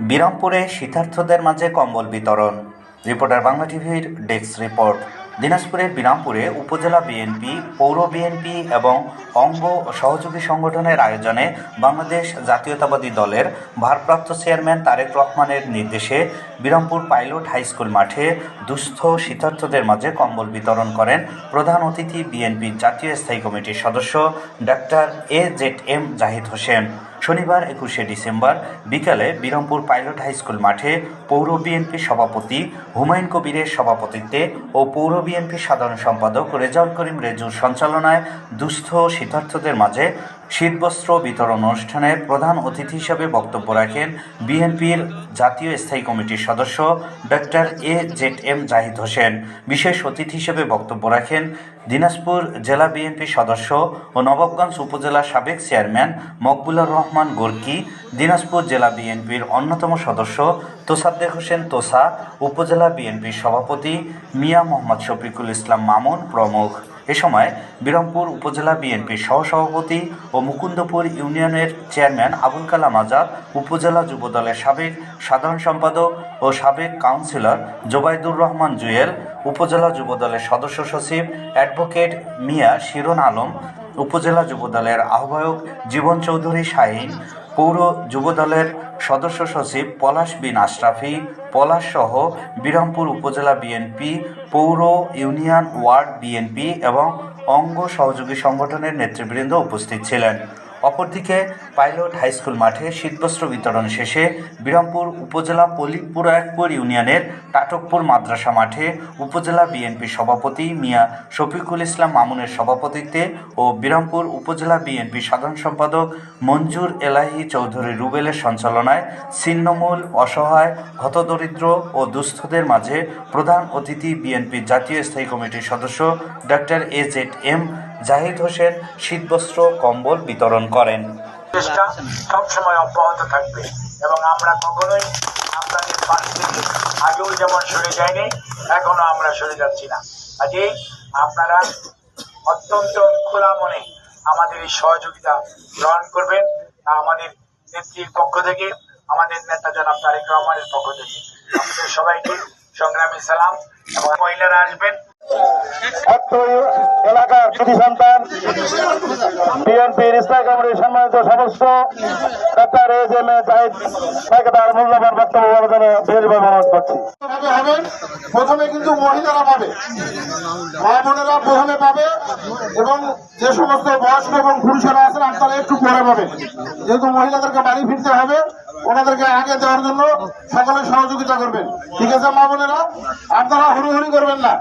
বিরামপুরে শীতার্থদের মাঝে কম্বল বিতরণ। রিপোর্টার বাংলা টিভির ডেস্ক রিপোর্ট। দিনাজপুরের বিরামপুরে উপজেলা বিএনপি, পৌর বিএনপি এবং অঙ্গ সহযোগী সংগঠনের আয়োজনে বাংলাদেশ জাতীয়তাবাদী দলের ভারপ্রাপ্ত চেয়ারম্যান তারেক রহমানের নির্দেশে বিরামপুর পাইলট হাইস্কুল মাঠে দুস্থ শীতার্থদের মাঝে কম্বল বিতরণ করেন প্রধান অতিথি বিএনপির জাতীয় স্থায়ী কমিটির সদস্য doctor A Z M Zahid Hossain. শনিবার, একুশে ডিসেম্বর, বিকালে বিরমপুর পাইলট হাইস্কুল মাঠে পৌর বিএনপি সভাপতি হুমায়ুন কবিরের সভাপতিত্বে ও পৌর বিএনপি সাধারণ সম্পাদক রেজাউল করিম রেজুর সঞ্চালনায় দুস্থ শীতার্থদের মাঝে শীতবস্ত্র বিতরণ অনুষ্ঠানে প্রধান অতিথি হিসেবে বক্তব্য রাখেন বিএনপির জাতীয় স্থায়ী কমিটির সদস্য doctor A Z M Zahid Hossain. বিশেষ অতিথি হিসেবে বক্তব্য রাখেন দিনাজপুর জেলা বিএনপির সদস্য ও নবাবগঞ্জ উপজেলা সাবেক চেয়ারম্যান মকবুলুর রহমান গোর্কি, দিনাজপুর জেলা বিএনপির অন্যতম সদস্য তোসাদ্দেক হোসেন তোসা, উপজেলা বিএনপির সভাপতি মিয়া মোহাম্মদ শফিকুল ইসলাম মামুন প্রমুখ। এ সময় বিরমপুর উপজেলা বিএনপির সহসভাপতি ও মুকুন্দপুর ইউনিয়নের চেয়ারম্যান আবুল কালাম আজাদ, উপজেলা যুবদলের সাবেক সাধারণ সম্পাদক ও সাবেক কাউন্সিলর জোবাইদুর রহমান জুয়েল, উপজেলা যুবদলের সদস্য সচিব অ্যাডভোকেট মিয়া শিরন আলম, উপজেলা যুবদলের আহ্বায়ক জীবন চৌধুরী শাহীন পৌর যুবদলের সদস্য সচিব পলাশ বিন আশরাফি, পলাশ সহ বিরামপুর উপজেলা বিএনপি পৌর ইউনিয়ন ওয়ার্ড বিএনপি এবং অঙ্গ সহযোগী সংগঠনের নেতৃবৃন্দ উপস্থিত ছিলেন। অপরদিকে পাইলট হাইস্কুল মাঠে শীতবস্ত্র বিতরণ শেষে বিরামপুর উপজেলা পলিপুরায়কপুর ইউনিয়নের টাটকপুর মাদ্রাসা মাঠে উপজেলা বিএনপি সভাপতি মিয়া শফিকুল ইসলাম মামুনের সভাপতিত্বে ও বিরামপুর উপজেলা বিএনপি সাধারণ সম্পাদক মঞ্জুর এলাহি চৌধুরী রুবেলের সঞ্চালনায় ছিন্নমূল, অসহায়, হতদরিদ্র ও দুস্থদের মাঝে প্রধান অতিথি বিএনপির জাতীয় স্থায়ী কমিটির সদস্য doctor A Z M Zahid Hossain শীতবস্ত্র কম্বল বিতরণ করেন। চেষ্টা সবসময় অব্যাহত থাকবে এবং আমরা কখনোই আপনাদের পাশ থেকে আগেও যেমন সরে যাইনি এখনও আমরা সরে যাচ্ছি না। কাজেই আপনারা অত্যন্ত খোলা মনে আমাদের এই সহযোগিতা গ্রহণ করবেন। আমাদের নেত্রীর পক্ষ থেকে আমাদের নেতা জনাব তারেক রহমানের পক্ষ থেকে। আপনাদের সবাইকে সংগ্রামী সালাম এবং মহিলারা আসবেন। এলাকার কৃতি সন্তান, বিএনপির ইসলাম কমিটির সম্মানিত সদস্য, doctor A Z M A Zahid তাকে তার মূল্যবান বক্তব্য বলার জন্য বিশেষভাবে অনুরোধ করছি। প্রথমে কিন্তু মহিলারা পাবে। মা বোনেরা প্রথমে পাবে এবং যে সমস্ত বয়স্ক এবং পুরুষেরা আছেন, আপনারা একটু পরে পাবেন। যেহেতু মহিলাদেরকে বাড়ি ফিরতে হবে, ওনাদেরকে আগে দেওয়ার জন্য সকলে সহযোগিতা করবেন। ঠিক আছে, মা বোনেরা? আপনারা হুড়ুহুড়ি করবেন না।